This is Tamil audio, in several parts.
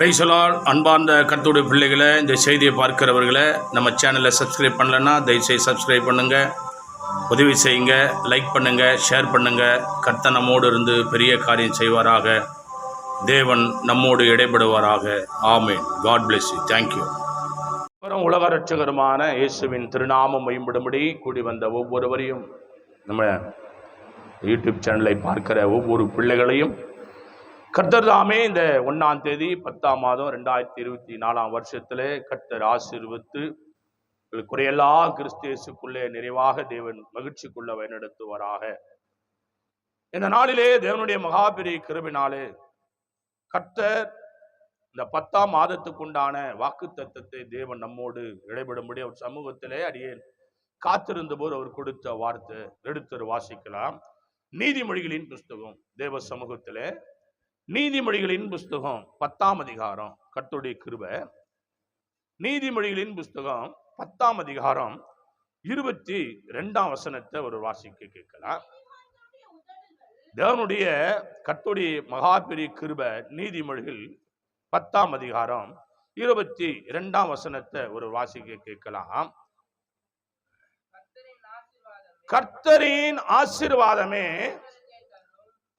பிரைசலால் அன்பார்ந்த கர்த்தருடைய பிள்ளைகளை இந்த செய்தியை பார்க்கிறவர்களை நம்ம சேனலை சப்ஸ்கிரைப் பண்ணலைன்னா தயவுசெய்து சப்ஸ்கிரைப் பண்ணுங்கள் உதவி செய்யுங்க லைக் பண்ணுங்கள் ஷேர் பண்ணுங்கள் கர்த்தனமோடு நம்மோடு இருந்து பெரிய காரியம் செய்வாராக. தேவன் நம்மோடு இடைபடுவாராக. ஆமேன். God bless you thank you அப்புறம் உலக ரட்சகருமான இயேசுவின் திருநாமம் மேம்படும்படி கூடி வந்த ஒவ்வொருவரையும் நம்ம யூடியூப் சேனலை பார்க்கிற ஒவ்வொரு பிள்ளைகளையும் கர்த்தர் தாமே இந்த ஒன்றாம் தேதி பத்தாம் மாதம் ரெண்டாயிரத்தி இருபத்தி நாலாம் வருஷத்தில் கர்த்தர் ஆசீர்வித்து உங்களுக்கு குறையெல்லா கிறிஸ்தியேசுக்குள்ளே நிறைவாக தேவன் மகிழ்ச்சிக்குள்ள வழிநடத்துவாராக. இந்த நாளிலே தேவனுடைய மகாபெரிய கிருபினாலே கர்த்தர் இந்த பத்தாம் மாதத்துக்குண்டான வாக்கு தத்துவத்தை தேவன் நம்மோடு இடைபெடும்படி அவர் சமூகத்திலே அடியேன் காத்திருந்த போது அவர் கொடுத்த வார்த்தை எடுத்து வாசிக்கலாம். நீதிமொழிகளின் புஸ்தகம் தேவ சமூகத்திலே நீதிமொழிகளின் புஸ்தகம் பத்தாம் அதிகாரம். கர்த்தருடைய கிருப. நீதிமொழிகளின் புஸ்தகம் பத்தாம் அதிகாரம் இருபத்தி ரெண்டாம் வசனத்தை ஒரு வாசிக்க கேட்கலாம் தேவனுடைய கர்த்தருடைய மகாபெரிய கிருப நீதிமொழிகள் பத்தாம் அதிகாரம் இருபத்தி இரண்டாம் வசனத்தை ஒரு வாசிக்க கேட்கலாம். கர்த்தரின் ஆசீர்வாதமே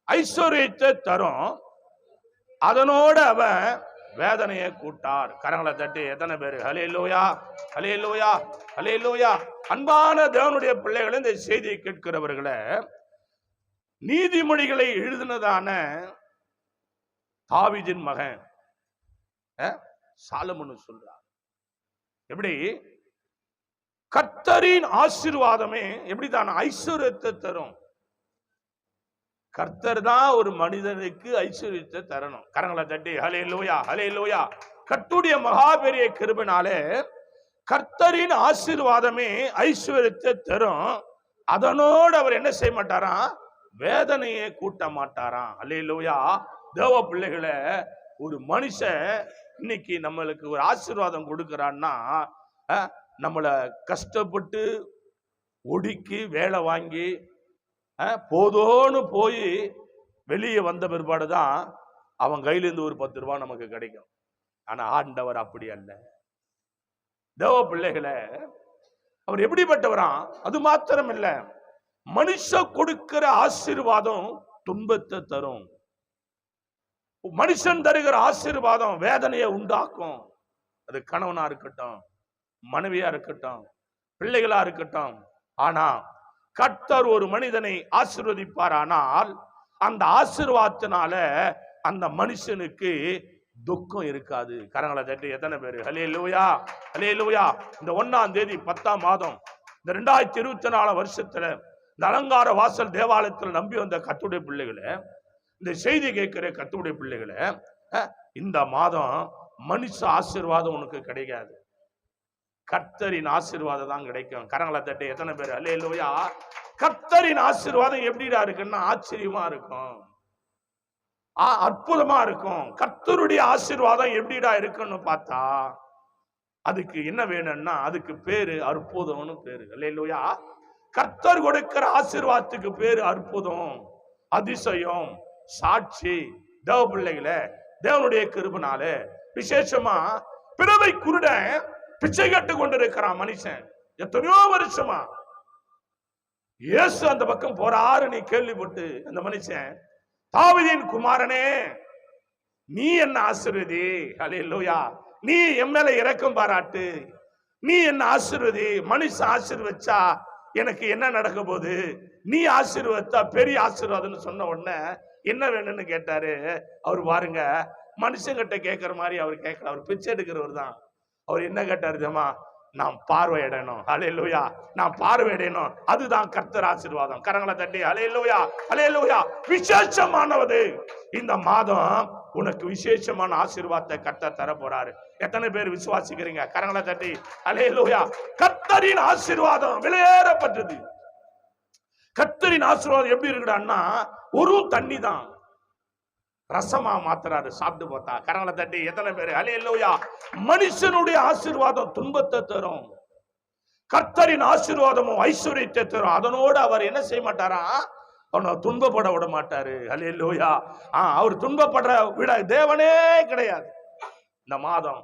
ஐஸ்வர்யத்தை தரும். அதனோட அவன் வேதனையை கூட்டார். கரங்களை தட்டி எத்தனை பேர்? ஹலே லோயா ஹலே லோயா ஹலே லோயா அன்பான தேவனுடைய பிள்ளைகளை இந்த செய்தியை கேட்கிறவர்களை நீதிமொழிகளை எழுதினதான தாவிதின் மகன் அஹ், சொல்றார். எப்படி? கர்த்தரின் ஆசீர்வாதமே எப்படிதான் ஐஸ்வர்யத்தை தரும்? கர்த்தர் தான் ஒரு மனிதனுக்கு ஐஸ்வர்யத்தை தரணும். கரங்களை தட்டி ஹலே லோயா ஹலே லோயா கட்டுடைய மகா பெரிய கிருபினாலே கர்த்தரின் ஆசீர்வாதமே ஐஸ்வர்யத்தை தரும். அதனோடு அவர் என்ன செய்ய மாட்டாராம் வேதனையை கூட்ட மாட்டாராம். ஹலே லோயா தேவ பிள்ளைகளை ஒரு மனுஷன் இன்னைக்கு நம்மளுக்கு ஒரு ஆசீர்வாதம் கொடுக்குறான்னா நம்மளை கஷ்டப்பட்டு ஒடுக்கி வேலை வாங்கி போதோன்னு போய் வெளியே வந்த பிற்பாடு தான் அவன் கையிலேருந்து ஒரு பத்து ரூபா நமக்கு கிடைக்கும். ஆனா ஆண்டவர் அப்படி அல்ல. தேவ பிள்ளைகளை அவர் எப்படிப்பட்டவரா அது மாத்திரம் இல்ல மனுஷ கொடுக்கிற ஆசீர்வாதம் துன்பத்தை தரும். மனுஷன் தருகிற ஆசீர்வாதம் வேதனையை உண்டாக்கும். அது கணவனா இருக்கட்டும் மனைவியா இருக்கட்டும் பிள்ளைகளா இருக்கட்டும். ஆனா கர்த்தர் ஒரு மனிதனை ஆசிர்வதிப்பாரானால் அந்த ஆசிர்வாதத்தினால அந்த மனுஷனுக்கு துக்கம் இருக்காது. கரங்களை தட்டி எத்தனை பேர்? ஹலே லூயா ஹலே லூயா இந்த ஒன்னாம் தேதி பத்தாம் மாதம் இந்த ரெண்டாயிரத்தி இருபத்தி நாலு வருஷத்துல இந்த அலங்கார வாசல் தேவாலயத்தில் நம்பி வந்த கத்துடைய பிள்ளைகளை இந்த செய்தி கேட்கிற கத்துடைய பிள்ளைகளை இந்த மாதம் மனுஷ ஆசீர்வாதம் உனக்கு கிடைக்காது. கர்த்தரின் ஆசீர்வாதம் தான் கிடைக்கும். கரங்களை தட்டி எத்தனை பேர் அல்ல லோயா கர்த்தரின் ஆசீர்வாதம் எப்படிடா இருக்குன்னா ஆச்சரியமா இருக்கும். ஆ, அற்புதமா இருக்கும். கர்த்தருடைய ஆசீர்வாதம் எப்படிடா இருக்குன்னு பார்த்தா அதுக்கு என்ன வேணும்னா அதுக்கு பேரு அற்புதம்னு பேரு. இல்லையா கர்த்தர் கொடுக்கிற ஆசீர்வாதத்துக்கு பேரு அற்புதம் அதிசயம் சாட்சி. தேவ பிள்ளைகளை தேவனுடைய கிருபனால விசேஷமா பிறவை குருடன் பிச்சை கட்டு கொண்டிருக்கிறான் மனுஷன். எத்தனையோ வருஷமா. இயேசு அந்த பக்கம் போறாரு நீ கேள்விப்பட்டு அந்த மனுஷன் தாவீதின் குமாரனே நீ என்ன ஆசிர்வதி? அலே லோயா நீ என் மேல இரக்கம் பாராட்டு. நீ என்ன ஆசிர்வதி? மனுஷன் ஆசிர்வச்சா எனக்கு என்ன நடக்க போகுது? நீ ஆசீர்வத்தா பெரிய ஆசீர்வாதம்னு சொன்ன உடனே என்ன வேணும்னு கேட்டாரு. அவர் பாருங்க மனுஷங்கிட்ட கேட்கற மாதிரி அவர் கேட்கல அவர் பிச்சை எடுக்கிறவர் தான் அவர் என்ன கேட்டார் தெரியுமா? நான் பார்வையிடணும். அலையலூயா நான் பார்வையிடணும். அதுதான் கர்த்தர் ஆசீர்வாதம். கரங்களை தட்டி அலையலூயா அலையலூயா விசேஷமானவது. இந்த மாதம் உனக்கு விசேஷமான ஆசீர்வாதத்தை கர்த்தர் தர போறாரு எத்தனை பேர் விசுவாசிக்கிறீங்க? கரங்களை தட்டி அலையலூயா கர்த்தரின் ஆசீர்வாதம் விளையேறப்பட்டது கர்த்தரின் ஆசீர்வாதம் எப்படி இருக்குடான்னா ஒரு தண்ணி தான் ரசமா மாத்துறாரு சாப்பிட்டு பார்த்தா கரங்களை தட்டி எத்தனை பேர்? அலே இல்லையா மனுஷனுடைய ஆசீர்வாதம் துன்பத்தை தரும். கர்த்தரின் ஆசீர்வாதமும் ஐஸ்வர்யத்தை தரும். அதனோடு அவர் என்ன செய்ய மாட்டாரா? அவனை துன்பப்பட விட மாட்டாரு. அலே லோயா ஆ அவர் துன்பப்படுற விட தேவனே கிடையாது. இந்த மாதம்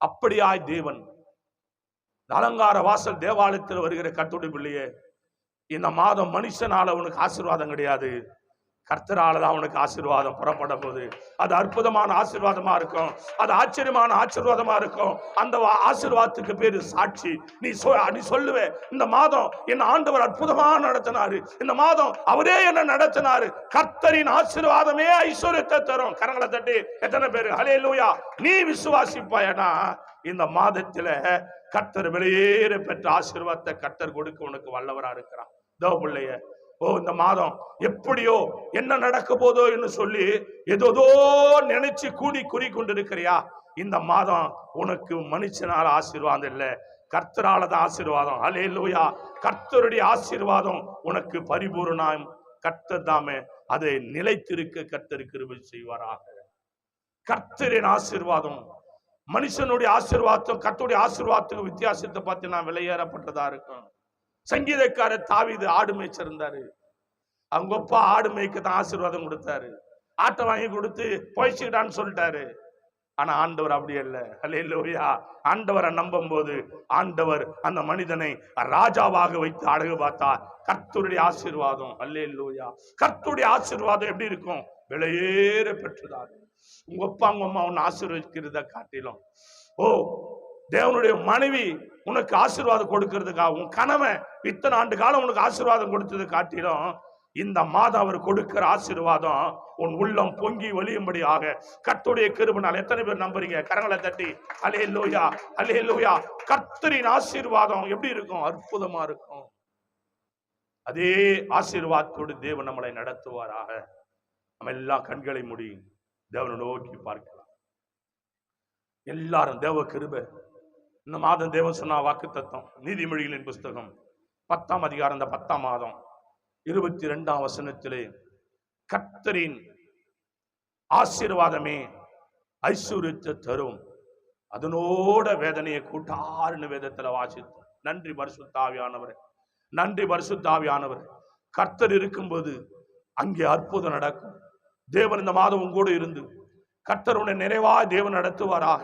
அப்படியாய் தேவன் அலங்கார வாசல் தேவாலயத்தில் வருகிற கத்துடைய பிள்ளையே இந்த மாதம் மனுஷனால உனக்கு ஆசீர்வாதம் கிடையாது. கர்த்தரால தான் அவனுக்கு ஆசீர்வாதம் புறப்பட போகுது அது அற்புதமான ஆசீர்வாதமா இருக்கும். அது ஆச்சரியமான ஆசீர்வாதமா இருக்கும். அந்த ஆசீர்வாதத்துக்கு பேரு சாட்சி. நீ சொ நீ சொல்லுவே. இந்த மாதம் என் ஆண்டவர் அற்புதமாக நடத்தினாரு. இந்த மாதம் அவரே என்ன நடத்தினாரு? கர்த்தரின் ஆசீர்வாதமே ஐஸ்வர்யத்தை தரும். கரங்களை தட்டி எத்தனை பேரு? ஹலே லூயா நீ விசுவாசிப்பாயனா? இந்த மாதத்துல கர்த்தர் வெளியேற பெற்ற ஆசீர்வாதத்தை கர்த்தர் கொடுக்க உனக்கு வல்லவரா இருக்கிறான் தோ பிள்ளைய ஓ இந்த மாதம் எப்படியோ என்ன நடக்க போதோ என்று சொல்லி ஏதோதோ நினைச்சு கூடி குறி கொண்டிருக்கிறியா? இந்த மாதம் உனக்கு மனுஷனால ஆசீர்வாதம் இல்லை. கர்த்தரால தான் ஆசீர்வாதம். அலே லோயா கர்த்தருடைய ஆசீர்வாதம் உனக்கு பரிபூர்ணம். கர்த்தர் தாமே அதை நிலைத்திருக்க கர்த்தர் கிருபை செய்வாராக. கர்த்தரின் ஆசீர்வாதம். மனுஷனுடைய ஆசீர்வாதம் கர்த்தருடைய ஆசீர்வாதத்துக்கு வித்தியாசத்தை பார்த்து நான் விலையேறப்பட்டதா இருக்கும்? சங்கீதக்காரர் தாவிது ஆடு மேய்ச்சிருந்தாரு அவங்க அப்பா ஆடு மேய்க்க தான் ஆசீர்வாதம் கொடுத்தாரு. ஆட்டை வாங்கி கொடுத்து போய்ச்சிக்கிட்டான்னு சொல்லிட்டாரு. ஆனா ஆண்டவர் அப்படி இல்லை அல்லேலூயா ஆண்டவரை நம்பும் போது ஆண்டவர் அந்த மனிதனை ராஜாவாக வைத்து அழகு பார்த்தா கர்த்தருடைய ஆசீர்வாதம். அல்லேலூயா கர்த்தருடைய ஆசீர்வாதம் எப்படி இருக்கும்? விலையேற பெற்றுதாரு உங்க அப்பா உங்க அம்மா உன்னை ஆசீர்வதிக்கிறத காட்டிலும். ஓ தேவனுடைய மனைவி உனக்கு ஆசீர்வாதம் கொடுக்கறதுக்காக உன் கணவன் இத்தனை ஆண்டு காலம் உனக்கு ஆசீர்வாதம் கொடுத்தது காட்டிலும் இந்த மாதம் அவர் கொடுக்கிற ஆசீர்வாதம் உன் உள்ளம் பொங்கி வழியும்படியாக கர்த்துடைய கிருபனால் எத்தனை பேர் நம்புறீங்க? கரங்களை தட்டி அலே லோயா அலே லோயா கர்த்தரின் ஆசீர்வாதம் எப்படி இருக்கும்? அற்புதமா இருக்கும். அதே ஆசீர்வாதத்தோடு தேவன் நம்மளை நடத்துவாராக. நம்ம எல்லா கண்களை முடியும் தேவனை நோக்கி பார்க்கலாம். எல்லாரும் தேவ கிருபை இந்த மாதம் தேவன் சொன்ன வாக்கு தத்துவம் நீதிமொழிகளின் புஸ்தகம் பத்தாம் அதிகாரம் இந்த பத்தாம் மாதம் இருபத்தி ரெண்டாம் வசனத்திலே கர்த்தரின் ஆசீர்வாதமே ஐஸ்வர்யத்தை தரும். அதனோட வேதனையை கூட்டாருன்னு வேதத்துல வாசித்து நன்றி பரிசுத்தாவியானவரே நன்றி பரிசுத்தாவியானவர் கர்த்தர் இருக்கும்போது அங்கே அற்புதம் நடக்கும். தேவன் இந்த மாதம் உங்கூட இருந்து கர்த்தருடைய நிறைவா தேவன் நடத்துவாராக.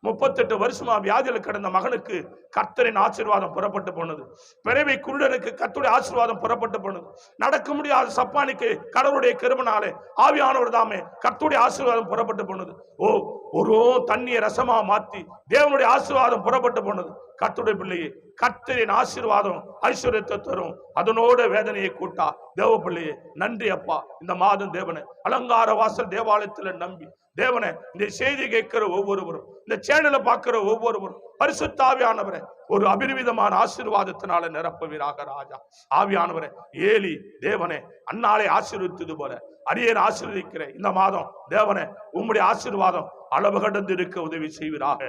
முப்பத்தெட்டு வருஷமா வியாதியில கிடந்த மகனுக்கு கர்த்தரின் ஆசீர்வாதம் புறப்பட்டு போனது. பிறவை குருடனுக்கு கர்த்தருடைய ஆசீர்வாதம் புறப்பட்டு போனது. நடக்க முடியாத சப்பானிக்கு கடவுளுடைய கருமனாலே ஆவியானவர் தாமே கர்த்துடைய ஆசீர்வாதம் புறப்பட்டு போனது. ஓ ஒரு தண்ணியை ரசமா மாத்தி தேவனுடைய ஆசீர்வாதம் புறப்பட்டு போனது. கர்த்தருடைய பிள்ளையே கர்த்தரின் ஆசீர்வாதம் ஐஸ்வர்யத்தை தரும். அதனோட வேதனையை கூட்டா. தேவ பிள்ளையே நன்றி அப்பா. இந்த மாதம் தேவனை அலங்கார வாசல் தேவாலயத்துல நம்பி தேவனை இந்த செய்தி கேட்கிற ஒவ்வொருவரும் இந்த சேனலை பார்க்குற ஒவ்வொருவரும் பரிசுத்தாவியானவரை ஒரு அபிரிவிதமான ஆசீர்வாதத்தினால நிரப்புவீராக ராஜா. ஆவியானவரை ஏலி தேவனே அன்னாலே ஆசீர்வித்தது போல. அடியேன் ஆசீர்வதிக்கிற இந்த மாதம் தேவனே உம்முடைய ஆசீர்வாதம் அளவு கடந்து இருக்க உதவி செய்வீராக.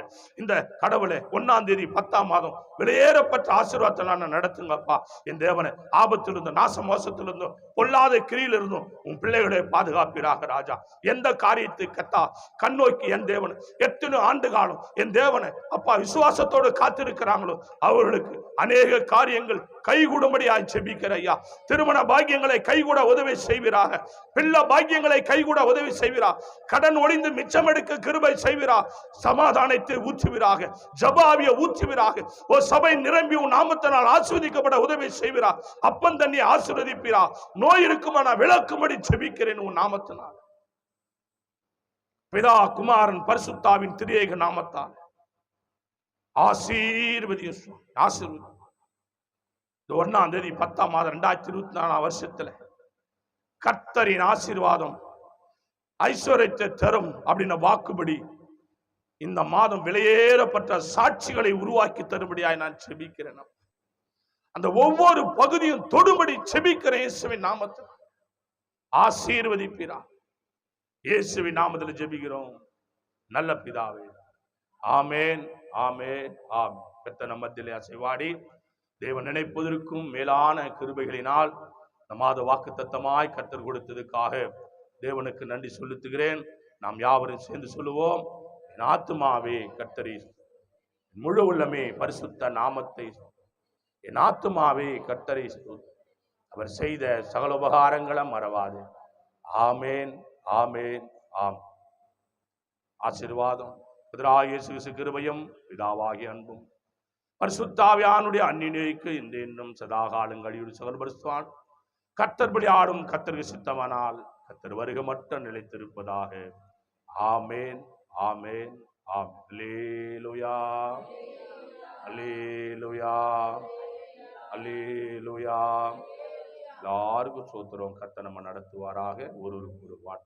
இந்த கடவுளை ஒன்னாம் தேதி பத்தாம் மாதம் வெளியேறப்பட்ட ஆசீர்வாதத்தை நான் நடத்துங்கப்பா. என் தேவனை ஆபத்திலிருந்தும் நாச மோசத்திலிருந்தும் பொல்லாத கிரியிலிருந்தும் உன் பிள்ளைகளை பாதுகாப்பீராக ராஜா. எந்த காரியத்தை கத்தா கண்ணோக்கி என் தேவன் எத்தனை ஆண்டு காலம் என் தேவனை அப்பா விசுவாசத்தோடு காத்திருக்கிறாங்களோ அவர்களுக்கு அநேக காரியங்கள் கைகூடும்படியாய் செபிக்கிற ஐயா. திருமண பாக்கியங்களை கைகூட உதவி செய்வீராக. பிள்ளை பாக்கியங்களை கைகூட உதவி செய்வீரா. கடன் ஒளிந்து மிச்சம் எடுக்க கிருபை செய்வீரா. சமாதானத்தை ஊற்றுவீராக. ஜபாவிய ஊற்றுவீராக. ஓ சபை நிரம்பி உன் நாமத்தினால் ஆஸ்வதிக்கப்பட உதவி செய்வீரா. அப்பன் தண்ணி ஆசிர்வதிப்பீரா. நோய் இருக்குமா நான் விளக்கும்படி செபிக்கிறேன் உன் நாமத்தினால். பிதா குமாரன் பரிசுத்தாவின் திரியேக நாமத்தால். ஆசீர்வதிய சுவாமி, ஆசீர்வதி. இந்த ஒன்னாம் தேதி பத்தாம் மாதம் ரெண்டாயிரத்தி இருபத்தி நாலாம் வருஷத்துல கர்த்தரின் ஆசீர்வாதம் ஐஸ்வர்யத்தை தரும் அப்படின்ன வாக்குபடி இந்த மாதம் விலையேறப்பட்ட சாட்சிகளை உருவாக்கி தரும்படியாய் நான் செபிக்கிறேன் அந்த ஒவ்வொரு பகுதியும் தொடுபடி செபிக்கிற இயேசுவின் நாமத்தில் ஆசீர்வதிப்பீரா. இயேசுவின் நாமத்தில் ஜெபிக்கிறோம். நல்ல பிதாவே. ஆமேன். ஆமே ஆம் பெத்த நம்மத்திலே அசைவாடி. தேவன் நினைப்பதற்கும் மேலான கிருபைகளினால் நமாத வாக்கு தத்தமாய் கத்தர் கொடுத்ததுக்காக தேவனுக்கு நன்றி செலுத்துகிறேன். நாம் யாவரும் சேர்ந்து சொல்லுவோம் என் ஆத்துமாவே கர்த்தரை முழு உள்ளமே பரிசுத்த நாமத்தை என் ஆத்துமாவே கர்த்தரை அவர் செய்த சகல உபகாரங்களை மறவாது. ஆமேன் ஆமேன் ஆம் ஆசீர்வாதம். பிதராகிய இயேசு கிருபையும் பிதாவாகிய அன்பும். பரிசுத்தாவியானுடைய அந்நினைக்கு இந்த இன்னும் சதாகாலங்களில் சகல்பரிசுவான் கத்தர்படி ஆடும் கத்தருக்கு சித்தமானால் கத்தர் வருக மட்டும் நிலைத்திருப்பதாக. ஆமேன் ஆமேன் ஆம் அலேலுயா அலேலுயா அலேலுயா எல்லாருக்கும் சோத்திரம் கத்த நம்ம நடத்துவாராக. ஒரு ஒரு வாட்